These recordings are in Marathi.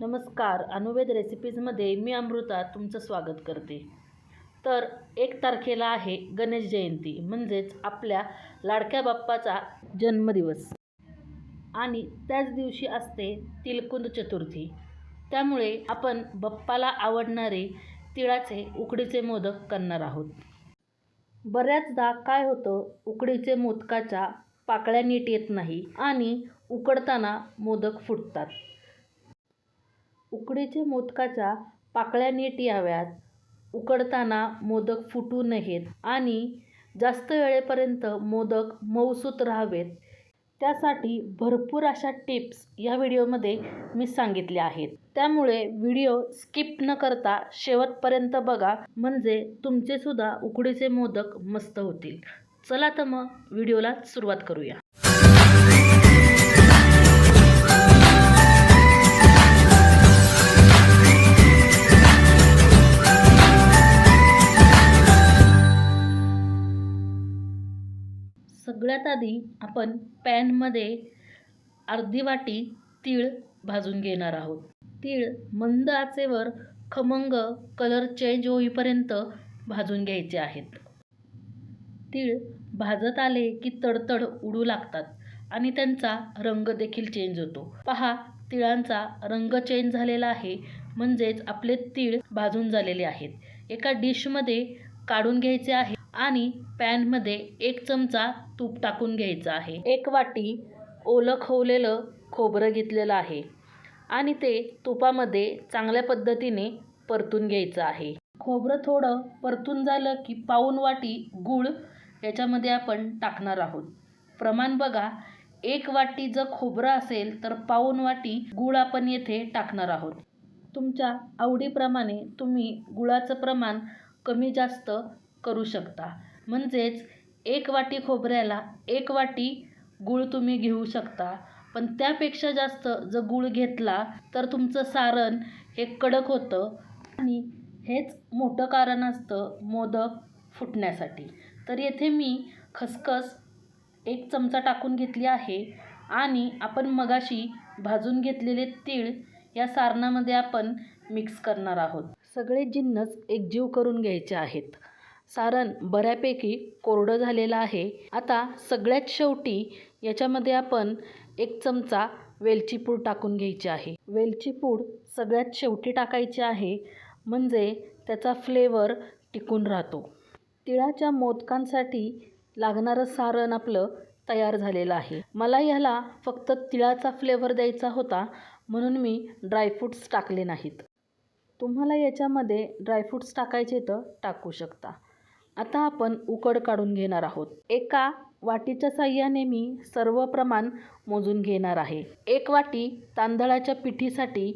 नमस्कार. अनुवेद रेसिपीजमध्ये मी अमृता तुमचं स्वागत करते. तर एक तारखेला आहे गणेश जयंती म्हणजेच आपल्या लाडक्या बाप्पाचा जन्मदिवस. आणि त्याच दिवशी असते तिलकुंद चतुर्थी. त्यामुळे आपण बाप्पाला आवडणारे तिळाचे उकडीचे मोदक करणार आहोत. बऱ्याचदा काय होतं उकडीचे मोदकाच्या पाकळ्या नीट येत नाही आणि उकडताना मोदक फुटतात. उकडीचे मोदकाच्या पाकळ्या नीट याव्यात. उकडताना मोदक फुटू नयेत आणि जास्त वेळेपर्यंत मोदक मऊसूत राहावेत. त्यासाठी भरपूर अशा टिप्स या व्हिडिओमध्ये मी सांगितल्या आहेत. त्यामुळे व्हिडिओ स्किप न करता शेवटपर्यंत बघा. म्हणजे तुमचेसुद्धा उकडीचे मोदक मस्त होतील. चला तर मग व्हिडिओला सुरुवात करूया. सगळ्यात आधी आपण पॅनमध्ये अर्धी वाटी तीळ भाजून घेणार आहोत. तीळ मंद आचेवर खमंग कलर चेंज होईपर्यंत भाजून घ्यायचे आहेत. तीळ भाजत आले की तडतड उडू लागतात आणि त्यांचा रंग देखील चेंज होतो. पहा तिळांचा रंग चेंज झालेला आहे. म्हणजेच आपले तीळ भाजून झालेले आहेत. एका डिशमध्ये काढून घ्यायचे आहे. आणि पॅनमध्ये एक चमचा तूप टाकून घ्यायचं आहे. एक वाटी ओलं खवलेलं खोबरं घेतलेलं आहे आणि ते तुपामध्ये चांगल्या पद्धतीने परतून घ्यायचं आहे. खोबरं थोडं परतून झालं की पाऊन वाटी गूळ याच्यामध्ये आपण टाकणार आहोत. प्रमाण बघा एक वाटी जर खोबरं असेल तर पाऊन वाटी गूळ आपण येथे टाकणार आहोत. तुमच्या आवडीप्रमाणे तुम्ही गुळाचं प्रमाण कमी जास्त करू शकता. म्हणजेच एक वाटी खोबऱ्याला एक वाटी गूळ तुम्ही घेऊ शकता. पण त्यापेक्षा जास्त जर गूळ घेतला तर तुमचं सारण हे कडक होतं आणि हेच मोठं कारण असतं मोदक फुटण्यासाठी. तर येथे मी खसखस एक चमचा टाकून घेतली आहे आणि आपण मगाशी भाजून घेतलेले तीळ या सारणामध्ये आपण मिक्स करणार आहोत. सगळे जिन्नस एकजीव करून घ्यायचे आहेत. सारण बऱ्यापैकी कोरडं झालेलं आहे. आता सगळ्यात शेवटी याच्यामध्ये आपण एक चमचा वेलची पूड टाकून घ्यायची आहे. वेलची पूड सगळ्यात शेवटी टाकायची आहे म्हणजे त्याचा फ्लेवर टिकून राहतो. तिळाच्या मोदकांसाठी लागणारं सारण आपलं तयार झालेलं आहे. मला ह्याला फक्त तिळाचा फ्लेवर द्यायचा होता म्हणून मी ड्रायफ्रूट्स टाकले नाहीत. तुम्हाला याच्यामध्ये ड्रायफ्रूट्स टाकायचे तर टाकू शकता. आता आपण उकड काढून घेणार आहोत. एका वाटीच्या साह्याने मी सर्व प्रमाण मोजून घेणार आहे. एक वाटी तांदळाच्या पिठीसाठी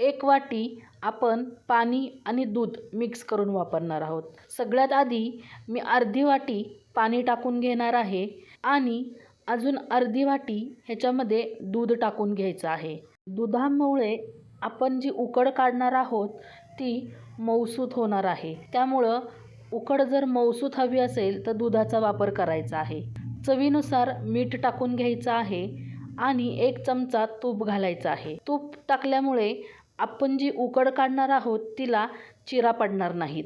एक वाटी आपण पाणी आणि दूध मिक्स करून वापरणार आहोत. सगळ्यात आधी मी अर्धी वाटी पाणी टाकून घेणार आहे आणि अजून अर्धी वाटी ह्याच्यामध्ये दूध टाकून घ्यायचं आहे. दुधामुळे आपण जी उकड काढणार आहोत ती मऊसूत होणार आहे. त्यामुळं उकड जर मऊसूत हवी असेल तर दुधाचा वापर करायचा आहे. चवीनुसार मीठ टाकून घ्यायचं आहे आणि एक चमचा तूप घालायचं आहे. तूप टाकल्यामुळे आपण जी उकड काढणार आहोत तिला चिरा पडणार नाहीत.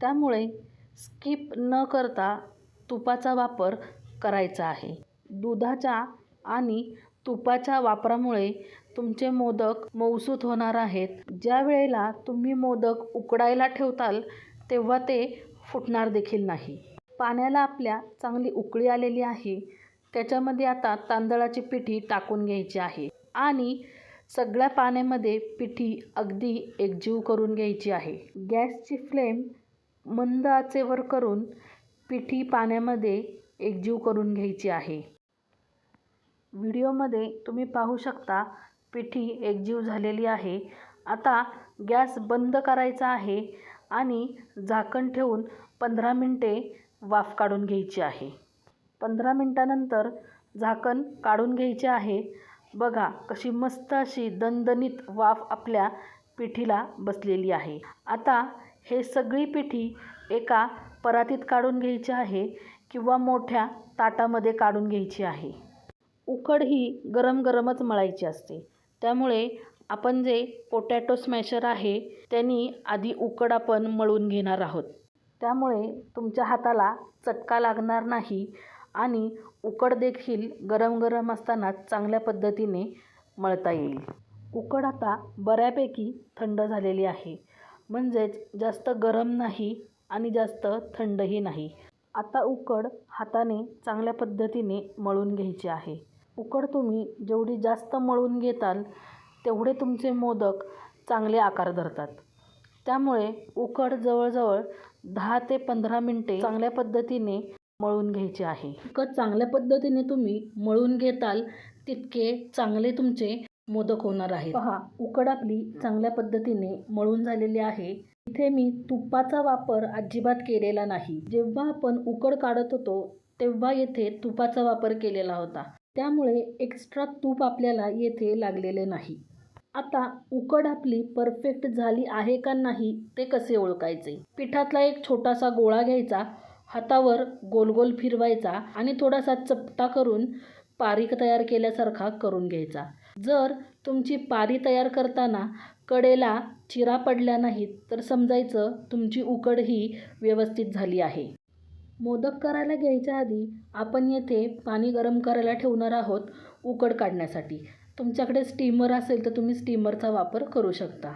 त्यामुळे स्किप न करता तुपाचा वापर करायचा आहे. दुधाच्या आणि तुपाच्या वापरामुळे तुमचे मोदक मऊसूत होणार आहेत. ज्या वेळेला तुम्ही मोदक उकडायला ठेवताल तेव्हा ते फुटणार देखील नाही. पाण्याला आपल्या चांगली उकळी आलेली आहे. त्याच्यामध्ये आता तांदळाची पिठी टाकून घ्यायची आहे. आणि सगळ्या पाण्यामध्ये पिठी अगदी एकजीव करून घ्यायची आहे. गॅसची फ्लेम मंद आचेवर करून पिठी पाण्यामध्ये एकजीव करून घ्यायची आहे. व्हिडिओमध्ये तुम्ही पाहू शकता पिठी एकजीव झालेली आहे. आता गॅस बंद करायचा आहे. आणि झाकण ठेवून पंधरा मिनटे वाफ काढून घ्यायची आहे. पंधरा मिनटानंतर झाकण काढून घ्यायचे आहे. बघा कशी मस्त अशी दणदणीत वाफ आपल्या पिठीला बसलेली आहे. आता हे सगळी पिठी एका परातीत काढून घ्यायची आहे किंवा मोठ्या ताटामध्ये काढून घ्यायची आहे. उकड ही गरम गरमच मळायची असते. त्यामुळे आपण जे पोटॅटो स्मॅशर आहे त्यांनी आधी उकड आपण मळून घेणार आहोत. त्यामुळे तुमच्या हाताला चटका लागणार नाही आणि उकड देखील गरम गरम असताना चांगल्या पद्धतीने मळता येईल. उकड आता बऱ्यापैकी थंड झालेली आहे. म्हणजेच जास्त गरम नाही आणि जास्त थंडही नाही. आता उकड हाताने चांगल्या पद्धतीने मळून घ्यायची आहे. उकड तुम्ही जेवढी जास्त मळून घेताल तेवढे तुमचे मोदक चांगले आकार धरतात. त्यामुळे उकड जवळजवळ दहा ते पंधरा मिनटे चांगल्या पद्धतीने मळून घ्यायची आहे. इतकं चांगल्या पद्धतीने तुम्ही मळून घेताल तितके चांगले तुमचे मोदक होणार आहे पहा उकड आपली चांगल्या पद्धतीने मळून झालेली आहे. इथे मी तुपाचा वापर अजिबात केलेला नाही. जेव्हा आपण उकड काढत होतो तेव्हा येथे तुपाचा वापर केलेला होता. त्यामुळे एक्स्ट्रा तूप आपल्याला येथे लागलेले नाही. आता उकड आपली परफेक्ट झाली आहे का नाही ते कसे ओळखायचे? पिठातला एक छोटासा गोळा घ्यायचा हातावर गोल गोल फिरवायचा आणि थोडासा चपटा करून पारी तयार केल्यासारखा करून घ्यायचा. जर तुमची पारी तयार करताना कडेला चिरा पडल्या नाहीत तर समजायचं तुमची उकड ही व्यवस्थित झाली आहे. मोदक करायला घ्यायच्या आधी आपण येथे पाणी गरम करायला ठेवणार आहोत उकड काढण्यासाठी. तुमच्याकडे स्टीमर असेल तर तुम्ही स्टीमरचा वापर करू शकता.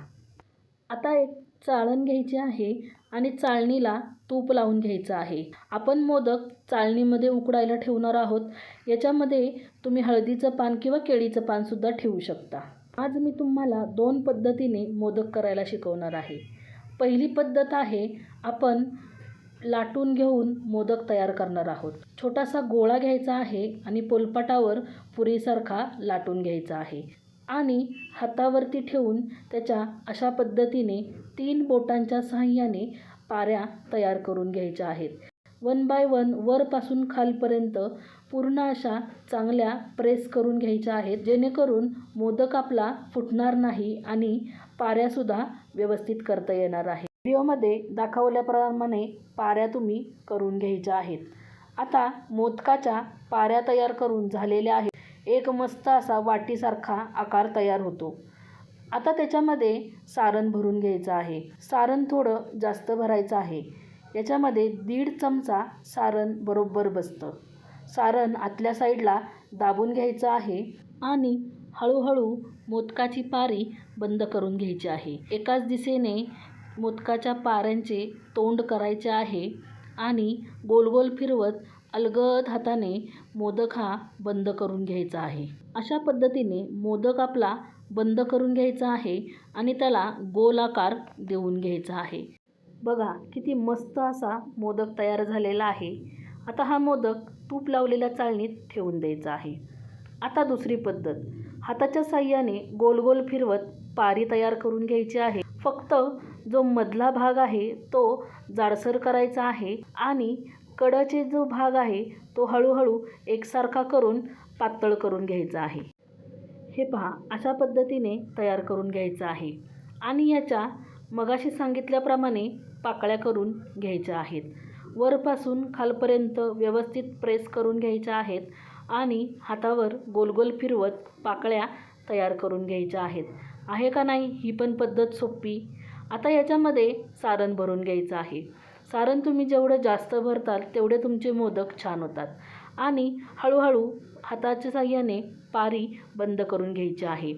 आता एक चाळण घ्यायची आहे आणि चाळणीला तूप लावून घ्यायचं आहे. आपण मोदक चाळणीमध्ये उकडायला ठेवणार आहोत. याच्यामध्ये तुम्ही हळदीचं पान किंवा केळीचं पानसुद्धा ठेवू शकता. आज मी तुम्हाला दोन पद्धतीने मोदक करायला शिकवणार आहे. पहिली पद्धत आहे आपण लाटून घेऊन मोदक तयार करणार आहोत. छोटासा गोळा घ्यायचा आहे आणि पोलपाटावर पुरीसारखा लाटून घ्यायचा आहे. आणि हातावरती ठेवून त्याच्या अशा पद्धतीने तीन बोटांच्या सहाय्याने पाऱ्या तयार करून घ्यायच्या आहेत. वन बाय वन वरपासून खालपर्यंत पूर्ण अशा चांगल्या प्रेस करून घ्यायच्या आहेत जेणेकरून मोदक आपला फुटणार नाही आणि पाऱ्यासुद्धा व्यवस्थित करता येणार आहे. व्हिडिओमध्ये दाखवल्याप्रमाणे पाऱ्या तुम्ही करून घ्यायच्या आहेत. आता मोदकाच्या पाऱ्या तयार करून झालेल्या आहेत. एक मस्त असा वाटीसारखा आकार तयार होतो. आता त्याच्यामध्ये सारण भरून घ्यायचं आहे. सारण थोडं जास्त भरायचं आहे. याच्यामध्ये दीड चमचा सारण बरोबर बसतं. सारण आतल्या साईडला दाबून घ्यायचं आहे आणि हळूहळू मोदकाची पारी बंद करून घ्यायची आहे. एकाच दिशेने मोदकाच्या पाऱ्यांचे तोंड करायचे आहे आणि गोल गोल फिरवत अलगद हाताने मोदक हा बंद करून घ्यायचा आहे. अशा पद्धतीने मोदक आपला बंद करून घ्यायचा आहे आणि त्याला गोल आकार देऊन घ्यायचा आहे. बघा किती मस्त असा मोदक तयार झालेला आहे. आता हा मोदक तूप लावलेल्या चाळणीत ठेवून द्यायचा आहे. आता दुसरी पद्धत. हाताच्या साह्याने गोल गोल फिरवत पारी तयार करून घ्यायची आहे. फक्त जो मधला भाग आहे तो जाडसर करायचा आहे आणि कडाचे जो भाग आहे तो हळूहळू एकसारखा करून पातळ करून घ्यायचा आहे. हे पहा अशा पद्धतीने तयार करून घ्यायचं आहे आणि याच्या मगाशी सांगितल्याप्रमाणे पाकळ्या करून घ्यायच्या आहेत. वरपासून खालपर्यंत व्यवस्थित प्रेस करून घ्यायच्या आहेत आणि हातावर गोल गोल फिरवत पाकळ्या तयार करून घ्यायच्या आहेत. आहे का नाही? ही पण पद्धत सोपी आता याच्यामध्ये सारण भरून घ्यायचं आहे. सारण तुम्ही जेवढं जास्त भरताल तेवढे तुमचे मोदक छान होतात. आणि हळूहळू हाताच्या साह्याने पारी बंद करून घ्यायची आहे.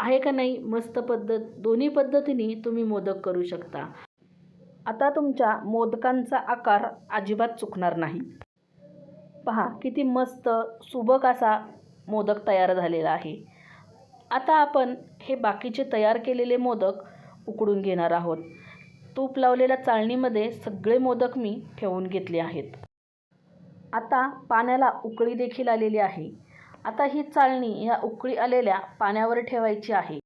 आहे का नाही? मस्त पद्धत दोन्ही पद्धतीने तुम्ही मोदक करू शकता. आता तुमच्या मोदकांचा आकार अजिबात चुकणार नाही. पहा किती मस्त सुबक असा मोदक तयार झालेला आहे. आता आपण हे बाकीचे तयार केलेले मोदक उकडून घेणार आहोत. तूप लावलेल्या चाळणीमध्ये सगळे मोदक मी ठेवून घेतले आहेत. आता पाण्याला उकळी देखील आलेली आहे. आता ही चाळणी ह्या उकळी आलेल्या पाण्यावर ठेवायची आहे.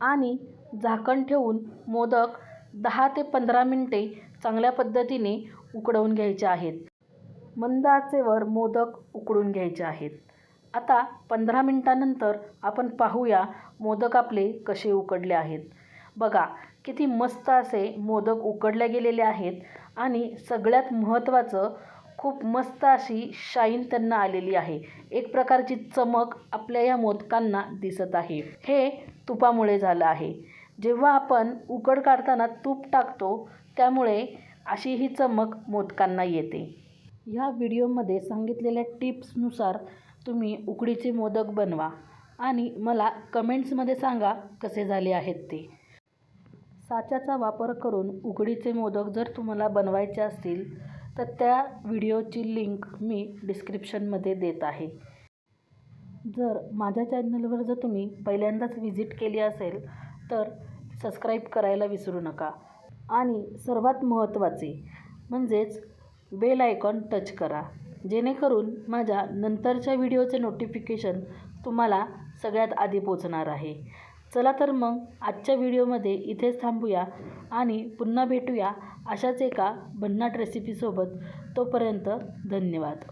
आणि झाकण ठेवून मोदक दहा ते पंधरा मिनटे चांगल्या पद्धतीने उकडवून घ्यायचे आहेत. मंद आचेवर मोदक उकडून घ्यायचे आहेत. आता पंधरा मिनटानंतर आपण पाहूया मोदक आपले कसे उकडले आहेत. बघा किती मस्त असे मोदक उकडले गेलेले आहेत आणि सगळ्यात महत्त्वाचं खूप मस्त अशी शाईन त्यांना आलेली आहे. एक प्रकारची चमक आपल्या या मोदकांना दिसत आहे. हे तुपामुळे झालं आहे. जेव्हा आपण उकड काढताना तूप टाकतो त्यामुळे अशी ही चमक मोदकांना येते. ह्या व्हिडिओमध्ये सांगितलेल्या टिप्सनुसार तुम्ही उकडीचे मोदक बनवा आणि मला कमेंट्समध्ये सांगा कसे झाले आहेत ते. साच्याचा वापर करून उकडीचे मोदक जर तुम्हाला बनवायचे असतील तर त्या व्हिडिओची लिंक मी डिस्क्रिप्शनमध्ये देत आहे. जर माझ्या चॅनलवर जर तुम्ही पहिल्यांदाच व्हिजिट केली असेल तर सबस्क्राईब करायला विसरू नका. आणि सर्वात महत्त्वाचे म्हणजेच बेल आयकॉन टच करा जेणेकरून माझ्या नंतरच्या व्हिडिओचे नोटिफिकेशन तुम्हाला सगळ्यात आधी पोचणार आहे. चला तर मग आजच्या व्हिडिओमध्ये इथेच थांबूया आणि पुन्हा भेटूया अशाच एका भन्नाट रेसिपीसोबत तोपर्यंत धन्यवाद.